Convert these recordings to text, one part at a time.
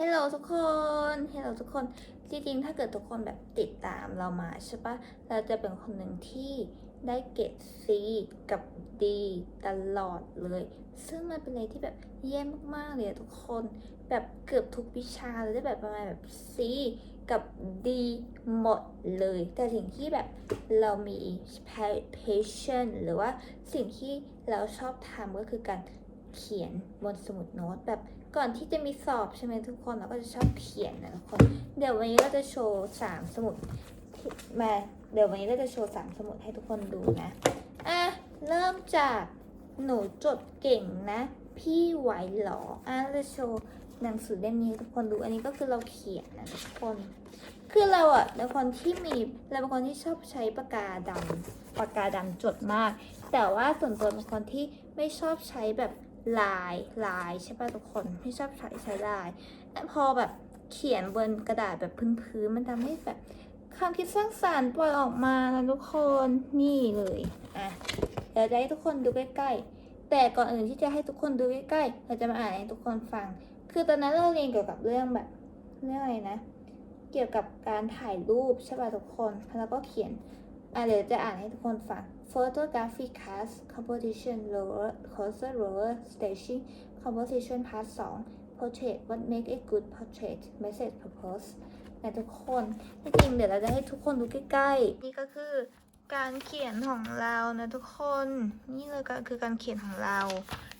ฮลโหลทุกคนเฮลโหลทุกคน จริงๆ ถ้าเกิดทุกคนแบบติดตามเรามาใช่ปะเราจะเป็นคนหนึ่งที่ได้เกรด C กับ D ตลอดเลย ซึ่งมันเป็นอะไรที่แบบแย่มากๆเลยทุกคน แบบเกือบทุกวิชาเลยได้แบบประมาณแบบ C กับ D หมดเลย แต่สิ่งที่แบบเรามี passion หรือว่าสิ่งที่เราชอบทำก็คือการ เขียนบนสมุดโน้ตแบบก่อนที่จะมีสอบใช่ไหมทุกคนเราก็จะชอบเขียนนะทุกคน เดี๋ยววันนี้เราจะโชว์สามสมุดมาเดี๋ยววันนี้เราจะโชว์สามสมุดให้ทุกคนดูนะอะเริ่มจากหนูจดเก่งนะ พี่ไหวหรออะจะโชว์หนังสือเล่มนี้ทุกคนดูอันนี้ก็คือเราเขียนนะทุกคน คือเราอะเป็นคนที่มีเราเป็นคนที่ชอบใช้ปากกาดำปากกาดำจดมาก แต่ว่าส่วนตัวเป็นคนที่ไม่ชอบใช้แบบ ลายลายใช่ป่ะทุกคนไม่ชอบใช้ใช้ลายแต่พอแบบเขียนบนกระดาษแบบพื้นๆมันทำให้แบบความคิดสร้างสรรค์ปล่อยออกมานะทุกคนนี่เลยอะเดี๋ยวจะให้ทุกคนดูใกล้ๆแต่ก่อนอื่นที่จะให้ทุกคนดูใกล้ๆเราจะมาอ่านให้ทุกคนฟัง คือตอนนั้นเราเรียนเกี่ยวกับเรื่องแบบเรื่องอะไรนะ เกี่ยวกับการถ่ายรูปใช่ป่ะทุกคนแล้วก็เขียน อะเดี๋ยวจะอ่านให้ทุกคนฟัง photography class composition lower cursor lower staging composition part 2 portrait what make a good portrait message purpose นะทุกคนที่จริงเดี๋ยวเราจะให้ทุกคนดูใกล้ๆ นี่ก็คือการเขียนของเรานะทุกคน นี่เลยก็คือการเขียนของเรา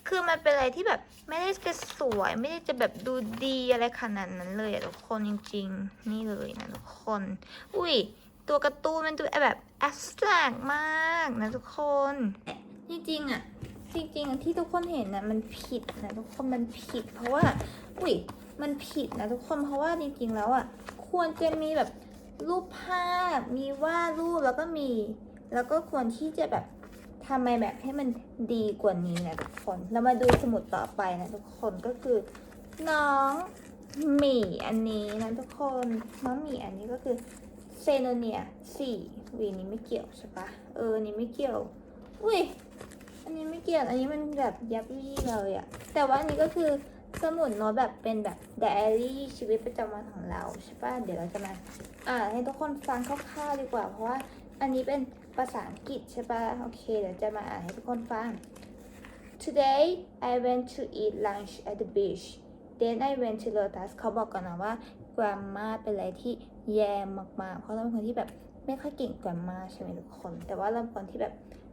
คือมันเป็นอะไรที่แบบไม่ได้จะสวยไม่ได้จะแบบดูดีอะไรขนาดนั้นเลยอะทุกคนจริง ๆ นี่เลยนะทุกคน อุ้ย ตัวการ์ตูนมันดูแบบแอบสแตรกมากนะทุกคนจริงๆอะจริงๆที่ทุกคนเห็นนะมันผิดนะทุกคนมันผิด เพราะว่าอุ้ยมันผิดนะทุกคนเพราะว่าจริงๆแล้วอะควรจะมีแบบรูปภาพมีวาดรูปแล้วก็มี แล้วก็ควรที่จะแบบทำไมแบบให้มันดีกว่านี้นะทุกคนเรามาดูสมุดต่อไปนะทุกคนก็คือน้องหมีอันนี้นะทุกคนน้องหมีอันนี้ก็คือ ซโนเนียสี่วีนี้ไม่เกี่ยวใช่ปะเออนนี้ไม่เกี่ยว อุ้ย อันนี้ไม่เกี่ยว อันนี้มันแบบยับยี่เลยอะแต่ว่าอันนี้ก็คือสมุดโน้ตแบบเป็นแบบไดอารี่ชีวิตประจำวันของเราใช่ปะเดี๋ยวเราจะมาอ่านให้ทุกคนฟังคร่าวๆดีกว่า เพราะว่าอันนี้เป็นภาษาอังกฤษใช่ปะโอเค เดี๋ยวจะมาอ่านให้ทุกคนฟัง Today I went to eat lunch at the beach then I went to Lotus เขาบอกก่อนนะว่า grammar เป็นอะไรที่ แย่มากๆ เพราะเราเป็นคนที่แบบไม่ค่อยเก่ง grammar ใช่ไหมทุกคน แต่ว่าเราเป็นคนที่แบบ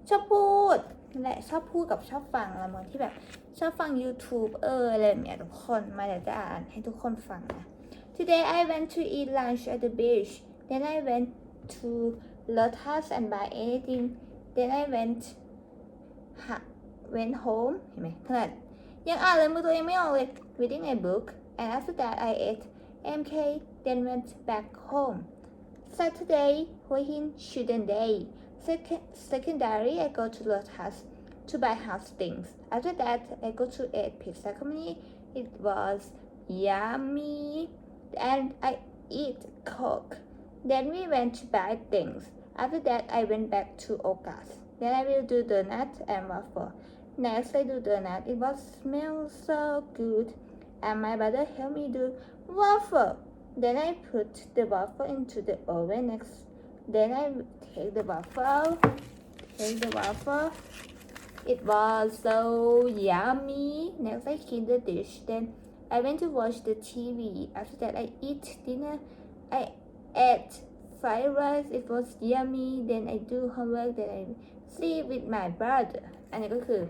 ชอบพูดและชอบพูดกับชอบฟังเราเป็นคนที่แบบชอบฟัง YouTube เอออะไรแบบเนี้ยทุกคนมาเดี๋ยวจะอ่านให้ทุกคนฟังนะ Today I went to eat lunch at the beach then I went to Lotus and buy anything then I went ha went home เห็นไหมขนาดยังอ่านเลยมือตัวเองไม่ออกเลย reading a book and after that I ate MK then went back home. Saturday working student day. Second, secondary I go to Lotus to buy house things. After that I go to a pizza company. It was yummy. And I eat coke. Then we went to buy things. After that I went back to Okas then I will do donut and waffle. Next, I do donut. It was smell so good, and my brother helped me do waffle. Then I put the waffle into the oven. Next, then I take the waffle, take the waffle. It was so yummy. Next, I clean the dish. Then I went to watch the TV. After that, I eat dinner. I ate fried rice. It was yummy. Then I do homework. Then I sleep with my brother. อันนี้ก็คือ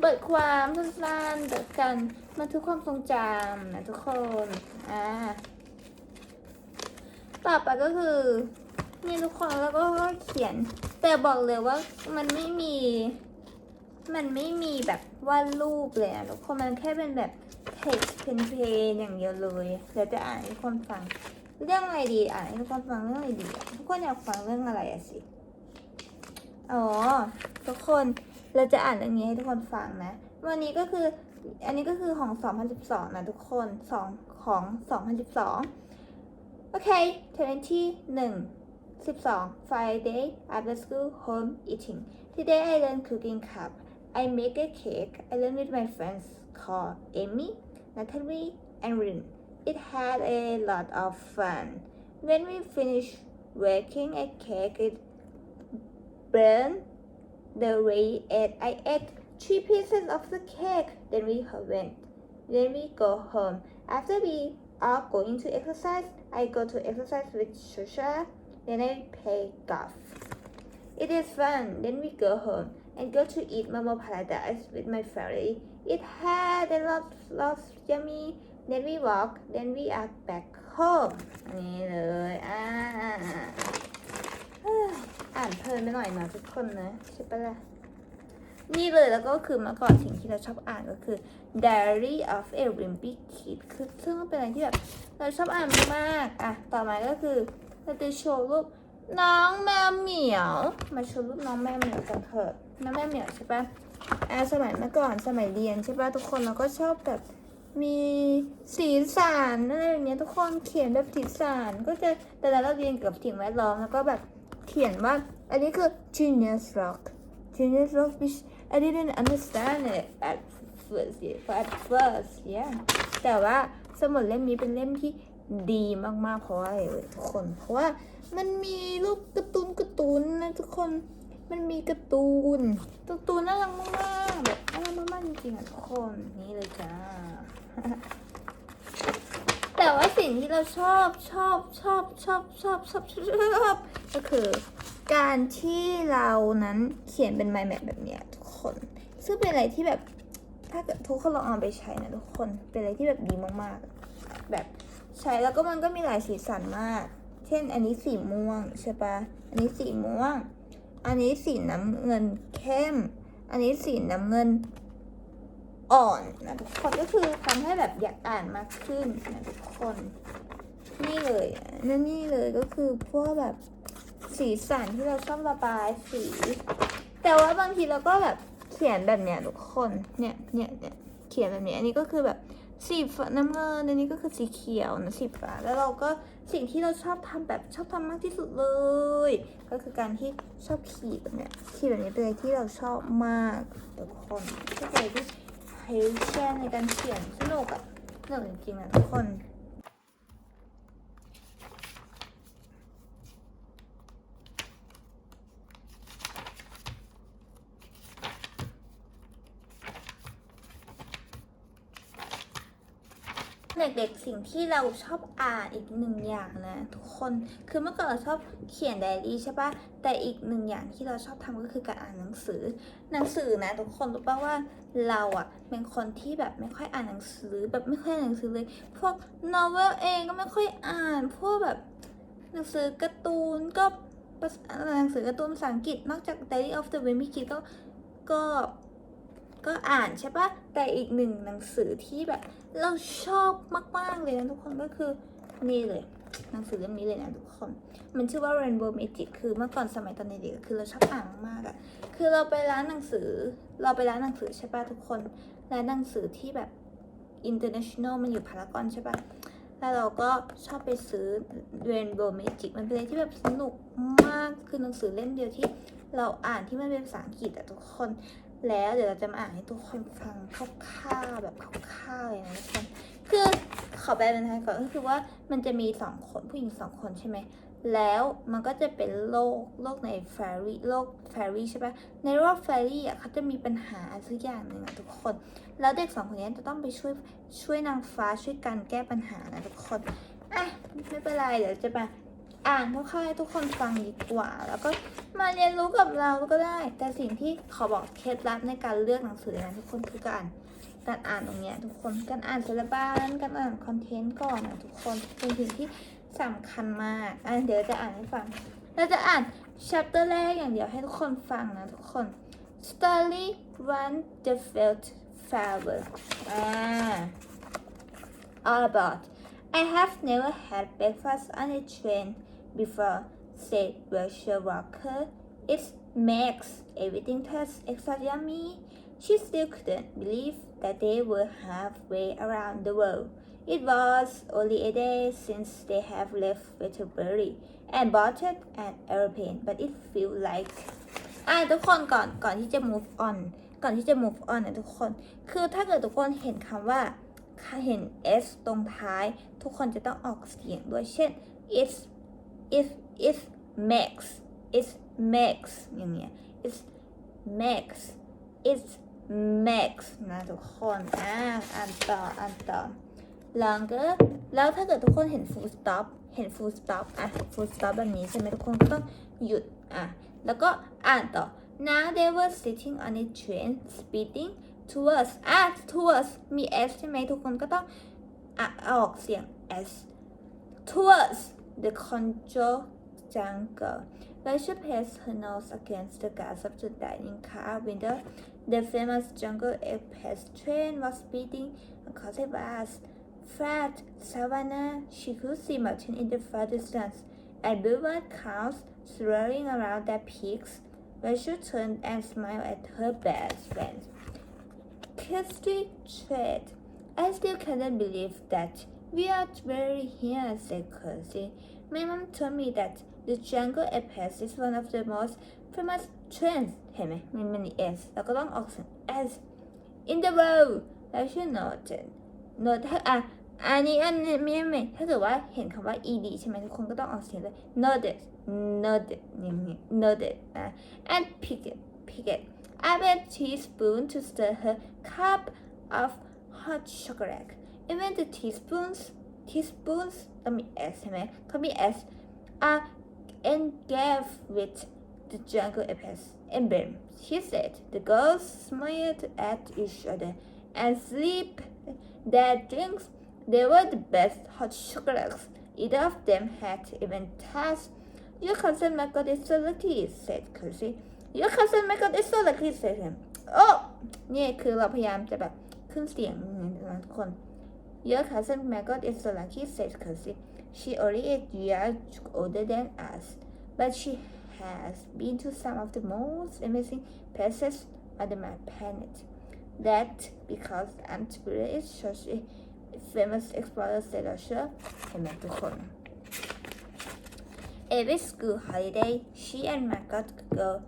เปิดความสั้นๆเปิดกันบันทึกความทรงจำนะทุกคน อ่า ต่อไปก็คือนี่ทุกคนแล้วก็เขียน แต่บอกเลยว่ามันไม่มี มันไม่มีแบบวาดรูปเลยอะทุกคนมันแค่เป็นแบบ text เพนเพนอย่างเดียวเลยเดี๋ยวจะอ่านให้ทุกคนฟัง เรื่องอะไรดีอ่านให้ทุกคนฟังเรื่องอะไรดีทุกคนอยากฟังเรื่องอะไรอะสิอ๋อทุกคนเราจะอ่านเรื่องนี้ให้ทุกคนฟังนะ วันนี้ก็คืออันนี้ก็คือของ 2012 นะทุกคนสองของ 2012 Okay 21 12 Friday after school home eating. Today I learn cooking cup. I make a cake. I learn with my friends called Amy, Natalie and Rin. It had a lot of fun. When we finished working, a cake it burned the way it I ate three pieces of the cake. Then we went then we go home. After we are going to exercise I go to exercise with Shusha then I play golf it is fun then we go home and go to eat Momo Paradise with my family it had a lot lot yummy then we walk then we are back home อันนี้เลยอ่าเอ้ยอ่านเพลินไปหน่อยนะทุกคนนะใช่ปะล่ะ นี่เลยแล้วก็คือเมื่อก่อนสิ่งที่เราชอบอ่านก็คือ Diary of a Wimpy Kid คือซึ่งเป็นอะไรที่แบบเราชอบอ่านมากอะต่อมาก็คือเราจะโชว์รูปน้องแมวเหมียว มาโชว์รูปน้องแมวเหมียวกันเถอะน้องแมวเหมียวใช่ปะอะสมัยเมื่อก่อนสมัยเรียนใช่ปะทุกคนเราก็ชอบแบบมีสีสันอะไรแบบเนี้ยทุกคนเขียนแบบสีสันก็จะแต่ละเราเรียนเกี่ยวกับสิ่งแวดล้อมแล้วก็แบบเขียนว่า อันนี้คือ Genius Rock Genius Rock which I didn't understand it at first at first yeah แต่ว่าสมุดเล่มนี้เป็นเล่มที่ดีมากๆเพราะอะไรทุกคน เพราะว่ามันมีรูปการ์ตูนการ์ตูนนะทุกคนมันมีการ์ตูนการ์ตูนน่ารักมากๆแบบน่ารักมากๆจริงๆอะทุกคนนี่เลยจ้า แต่ว่าสิ่งที่เราชอบชอบชอบชอบชอบชอบชอบก็คือ การที่เรานั้นเขียนเป็นไมล์แมปแบบเนี้ย คน ซึ่งเป็นอะไรที่แบบถ้าเกิดทุกคนลองเอาไปใช้นะทุกคนเป็นอะไรที่แบบดีมากๆ แบบใช้แล้วก็มันก็มีหลายสีสันมาก เช่น อันนี้สีม่วงใช่ปะอันนี้สีม่วง อันนี้สีน้ำเงินเข้ม อันนี้สีน้ำเงินอ่อนนะทุกคนก็คือทำให้แบบอยากอ่านมากขึ้นนะทุกคนนี่เลยนั่นนี่เลยก็คือพวกแบบสีสันที่เราชอบระบายสี แต่ว่าบางทีเราก็แบบ ขียนแบบเนี้ยทุกคนเนี่ยเนี่ยเนี่ยเขียนแบบเนี้ยอันนี้ก็คือแบบสีฟ้าน้ำเงินอันนี้ก็คือสีเขียวนะสีฟ้าแล้วเราก็สิ่งที่เราชอบทำแบบชอบทำมากที่สุดเลย ก็คือการที่ชอบขีดแบบเนี้ยขีดแบบนี้เป็นอะไรที่เราชอบมากทุกคนก็เป็นอะไรที่ใช้แช่ในการเขียนสนุกอะสนุกจริงๆนะทุกคน เด็กๆสิ่ง ที่เราชอบอ่านอีกหนึ่งอย่างนะทุกคนคือเมื่อก่อนเราชอบเขียนไดอารี่ใช่ปะแต่อีกหนึ่งอย่างที่เราชอบทำก็คือการอ่านหนังสือ หนังสือนะทุกคนรู้ป่ะว่าเราอะเป็นคนที่แบบไม่ค่อยอ่านหนังสือแบบไม่ค่อยอ่านหนังสือเลย พวกนอเวลเองก็ไม่ค่อยอ่านพวกแบบหนังสือการ์ตูนก็หนังสือการ์ตูนภาษาอังกฤษนอกจาก Diary of the Wimpy Kid ก็ก็ ก็อ่านใช่ปะแต่อีกหนึ่งหนังสือที่แบบ เราชอบมากๆเลยนะทุกคนก็คือนี่เลยหนังสือเล่มนี้เลยนะทุกคน มันชื่อว่า Rainbow Magic คือเมื่อก่อนสมัยตอนเด็กๆคือเราชอบอ่านมากๆอะ่ะ คือเราไปร้านหนังสือ เราไปร้านหนังสือใช่ปะทุกคน ร้านหนังสือที่แบบ international มันอยู่พารากอนใช่ปะแล้วเราก็ชอบไปซื้อ Rainbow Magic มันเป็นอะไรที่แบบสนุกมาก คือหนังสือเล่มเดียวที่เราอ่านที่มันเป็นภาษาอังกฤษอะทุกคน แล้วเดี๋ยวเราจะมาอ่านให้ทุกคนฟังคร่าวๆแบบคร่าวๆเลยนะทุกคนคือขอแปลเป็นไทยก่อนก็คือว่ามันจะมีสองคนผู้หญิงสองคนใช่ไหมแล้วมันก็จะเป็นโลกโลกในแฟรี่โลกแฟรี่ใช่ปะในโลกแฟรี่อะเขาจะมีปัญหาสักอย่างหนึ่งอะทุกคน แล้วเด็กสองคนนี้จะต้องไปช่วยช่วยนางฟ้าช่วยกันแก้ปัญหานะทุกคนอะไม่เป็นไรเดี๋ยวจะมา อ่านคร่าวๆให้ทุกคนฟังดีกว่า แล้วก็มาเรียนรู้กับเราก็ได้ แต่สิ่งที่ขอบอกเคล็ดลับในการเลือกหนังสือนะทุกคนคือการการอ่านตรงเนี้ยทุกคนการอ่านศิลปะการอ่านคอนเทนต์ก่อนนะทุกคนเป็นสิ่งที่สำคัญมากอะเดี๋ยวจะอ่านให้ฟัง เราจะอ่าน chapter แรกอย่างเดียวให้ทุกคนฟังนะทุกคน Story One the Felt Flower อ่า all about I have never had breakfast on a train before said Rachel Walker it makes everything taste extra yummy she still couldn't believe that they were halfway around the world. It was only a day since they have left Westerbury and boarded an aeroplane, but it felt like อะทุกคนก่อนก่อนที่จะ move on ก่อนที่จะ move on นะทุกคน คือถ้าเกิดทุกคนเห็นคำว่าเห็น s ตรงท้าย ทุกคนจะต้องออกเสียงด้วยเช่น it's it it makes it makes อย่างเงี้ย it makes it makes นะทุกคน อ่าอ่านต่อ อ่านต่อ longer แล้วถ้าเกิดทุกคนเห็น full stop เห็น full stop อ่ะ full stop แบบนี้ใช่ไหมทุกคนก็ต้องหยุด อ่ะ แล้วก็อ่านต่อ now they were sitting on a train speeding towards อ่ะ towards มี s ใช่ไหมทุกคนก็ต้องอ่ะออกเสียง s towards the jungle Rachel placed her nose against the glass of the dining car window. The famous jungle express train was speeding across a vast, flat savanna. She could see mountains in the far distance and blue-white cows swirling around their peaks. Rachel turned and smiled at her best friend. Kirsty tread. I still cannot believe that we are very here, said Kirsty. My mom told me that the Jungle Express is one of the most famous trains เห็นไหมมันมี s แล้วก็ต้องออกเสียง s in the world แล้วชื่อ noted note ถ้าอ่ะอันนี้อันนี้ไม่ไม่ถ้าเกิดว่าเห็นคำว่า ed ใช่ไหมทุกคนก็ต้องออกเสียงเลย noted noted อย่างนี้ noted นะ and pick it pick it I bet teaspoon to stir her cup of hot chocolate even the teaspoons teaspoons ต้องมี s ใช่ไหมเขามี s are engraved with the jungle apes emblem. She said the girls smiled at each other and sleep their drinks. They were the best hot chocolates. Either of them had even touched. Your cousin Michael is so lucky, said Chrissy. Your cousin Michael is so lucky, said him. โอ้นี่คือเราพยายามจะแบบขึ้นเสียงนะทุกคน your cousin Margot is so lucky, said Cousin. She only is years older than us, but she has been to some of the most amazing places on the planet. That because Aunt Bria is such a famous explorer, said Russia, and met the corner. Every school holiday, she and Margot go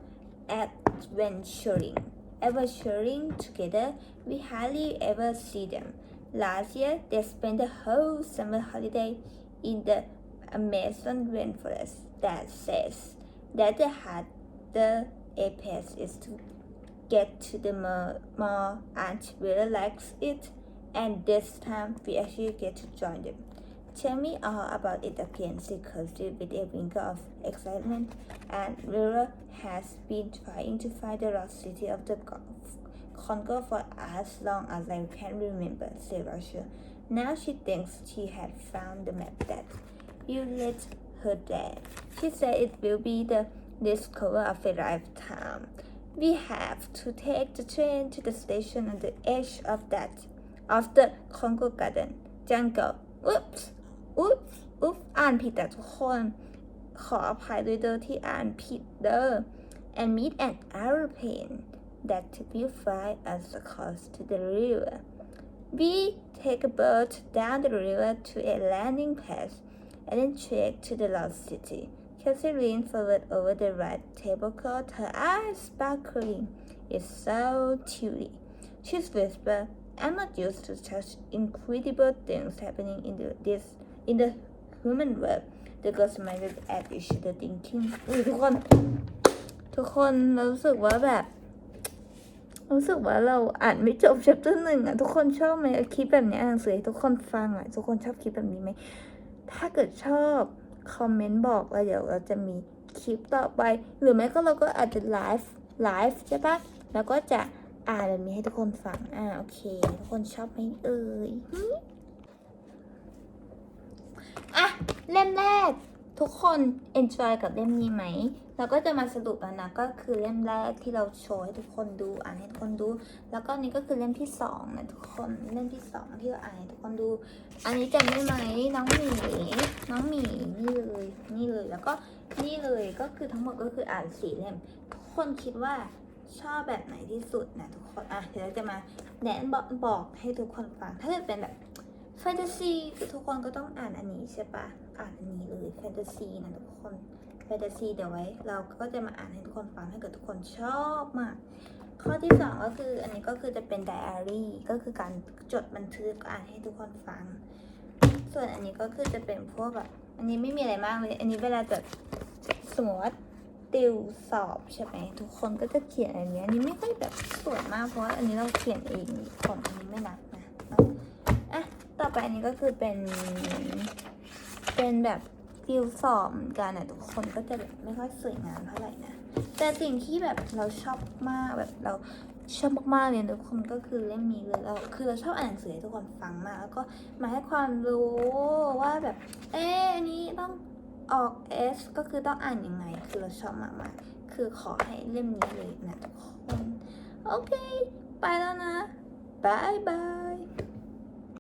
adventuring. Adventuring together, we hardly ever see them. Last year, they spent the whole summer holiday in the Amazon rainforest. That says that the harder is to get to the mall, Aunt really likes it, and this time we actually get to join them. Tell me all about it again, said Kirsty with a wink of excitement. And Vera has been trying to find the lost city of the Gulf Congo for as long as I can remember, said Russia. Now she thinks she had found the map that you let her there. She said it will be the discovery of a lifetime. We have to take the train to the station on the edge of that of the Congo Garden jungle. Oops, oops, oops อ่านผิดแต่ทุกคน ขออภัยด้วยเด้อที่อ่านผิดเด้อ and meet an aeroplane that will fly us across to the river. We take a boat down the river to a landing place and then trek to the lost city. Kelsey leaned forward over the right tablecloth, her eyes sparkling. It's so teary. She whispered, I'm not used to such incredible things happening in the this in the human world. The girls smiled at each other thinking อุ้ยทุกคน ทุกคนเรารู้สึกว่าแบบ รู้สึกว่าเราอ่านไม่จบ chapter หนึ่งอะ ทุกคนชอบไหมคลิปแบบนี้อ่านหนังสือให้ทุกคนฟังอะ ทุกคนชอบคลิปแบบนี้ไหม ถ้าเกิดชอบ คอมเมนต์บอกแล้วเดี๋ยวเราจะมีคลิปต่อไป หรือไม่ก็เราก็อาจจะไลฟ์ไลฟ์ใช่ปะแล้วก็จะอ่านแบบนี้ให้ทุกคนฟัง อ่าโอเค ทุกคนชอบไหมเอ่ยอะเล่มแรก ทุกคน enjoy กับเล่มนี้ไหม เราก็จะมาสรุปแล้วนะ ก็คือเล่มแรกที่เราโชว์ให้ทุกคนดู อ่านให้ทุกคนดู แล้วก็นี่ก็คือเล่มที่สองนะทุกคน เล่มที่สองที่เราอ่านให้ทุกคนดู อันนี้จำได้ไหมน้องหมี น้องหมีนี่เลย นี่เลย แล้วก็นี่เลยก็คือทั้งหมดก็คืออ่านสี่เล่ม ทุกคนคิดว่าชอบแบบไหนที่สุดนะทุกคน อะ เดี๋ยวเราจะมาแนะบอกบอกให้ทุกคนฟัง ถ้าเกิดเป็นแบบ แฟนตาซีทุกคนก็ต้องอ่านอันนี้ใช่ปะอ่านอันนี้เลยแฟนตาซีนะทุกคนแฟนตาซีเดี๋ยวไว้ เราก็จะมาอ่านให้ทุกคนฟังถ้าเกิดทุกคนชอบมากข้อที่สองก็คืออันนี้ก็คือจะเป็นไดอารี่ก็คือการจดบันทึกอ่านให้ทุกคนฟัง ส่วนอันนี้ก็คือจะเป็นพวกแบบอันนี้ไม่มีอะไรมากเลย อันนี้เวลาจดสมมติว่าติวสอบใช่ไหมทุกคนก็จะเขียนอันนี้อันนี้ไม่ค่อยแบบสวยมากเพราะว่าอันนี้เราเขียนเองของอันนี้ไม่น่ะ ต่อไปอันนี้ก็คือเป็น เป็นแบบติวสอบเหมือนกันนะทุกคนก็จะแบบไม่ค่อยสวยงามเท่าไหร่นะ แต่สิ่งที่แบบเราชอบมากแบบเราชอบมากๆเลยทุกคนก็คือเล่มนี้เลยเราคือเราชอบอ่านหนังสือให้ทุกคนฟังมาก แล้วก็มาให้ความรู้ว่าแบบ เอ๊อันนี้ต้องออก S ก็คือต้องอ่านยังไง คือเราชอบมากๆคือขอให้เล่มนี้เลยนะทุกคน โอเค ไปแล้วนะบายบาย